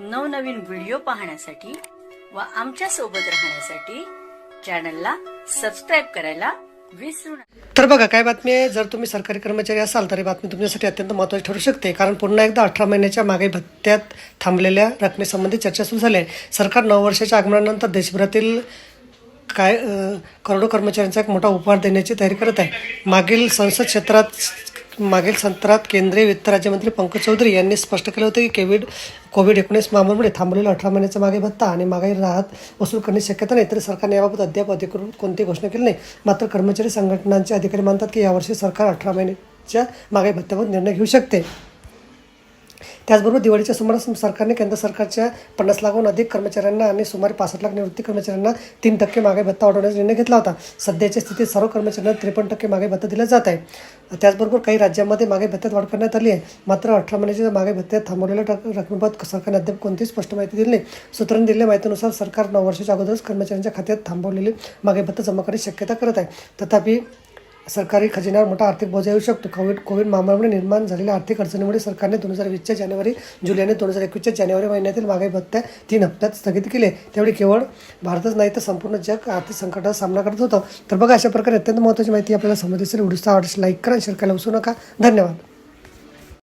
नवनवीन व्हिडिओ पाहण्यासाठी व आमच्यासोबत राहण्यासाठी चॅनलला सबस्क्राईब करायला विसरू तर बघा काय बातमी आहे? जर तुम्ही सरकारी कर्मचारी असाल तर ही बातमी तुमच्यासाठी अत्यंत महत्त्वाची ठरू शकते. कारण पुन्हा एकदा अठरा महिन्याच्या मागे भत्त्यात थांबलेल्या रकमेसंबंधी चर्चा सुरू झाली आहे. सरकार नऊ वर्षाच्या आगमनानंतर देशभरातील काय करोडो कर्मचाऱ्यांचा एक मोठा उपहार देण्याची तयारी करत आहे. मागील संसद क्षेत्रात मागील सत्रात केंद्रीय वित्त राज्यमंत्री पंकज चौधरी यांनी स्पष्ट केलं होतं की कोविड कोविड एकोणीस महामारीमुळे थांबलेला अठरा महिन्याचा मागे भत्ता आणि मागे राहत वसूल करण्याची शक्यता नाही तरी सरकारने याबाबत अद्याप अधिकृत कोणती घोषणा केली नाही. मात्र कर्मचारी संघटनांचे अधिकारी मानतात की यावर्षी सरकार अठरा महिन्याच्या मागे भत्त्यावर निर्णय घेऊ शकते. त्याचबरोबर दिवाळीच्या सुमारास सरकारने केंद्र सरकारच्या पन्नास लाखहून अधिक कर्मचाऱ्यांना आणि सुमारे पासष्ट लाख निवृत्ती कर्मचाऱ्यांना तीन टक्के मागे भत्ता वाढवण्याचा निर्णय घेतला होता. सध्याच्या स्थितीत सर्व कर्मचाऱ्यांना त्रेपन्न टक्के मागे भत्ता दिला जात आहे. त्याचबरोबर काही राज्यांमध्ये मागे भत्त्यात वाढ करण्यात आली आहे. मात्र अठरा महिन्याच्या मागे भत्त्यात थांबवलेल्या रकमेबाबत सरकारने अद्याप कोणतीच स्पष्ट माहिती दिली नाही. सूत्रांनी दिलेल्या माहितीनुसार सरकार नऊ वर्षाच्या अगोदरच कर्मचाऱ्यांच्या खात्यात थांबवलेले मागे भत्ता जमा करण्याची शक्यता करत आहे. तथापि सरकारी खजिन्यावर मोठा आर्थिक बोजा येऊ शकतो. कोविड कोविड महामारीमुळे निर्माण झालेल्या आर्थिक अडचणीमुळे सरकारने दोन हजार वीसच्या जानेवारी जुलै आणि दोन हजार एकवीसच्या जानेवारी महिन्यातील महागाई भत्त्या तीन हप्त्यात स्थगित केले. त्यावेळी केवळ भारतच नाही तर संपूर्ण जग आर्थिक संकटाचा सामना करत होतं. तर बघा अशा प्रकारे अत्यंत महत्त्वाची माहिती आपल्याला समजली असेल. व्हिडिओचा आवडस लाईक करा शेअर करायला विसरू नका. धन्यवाद.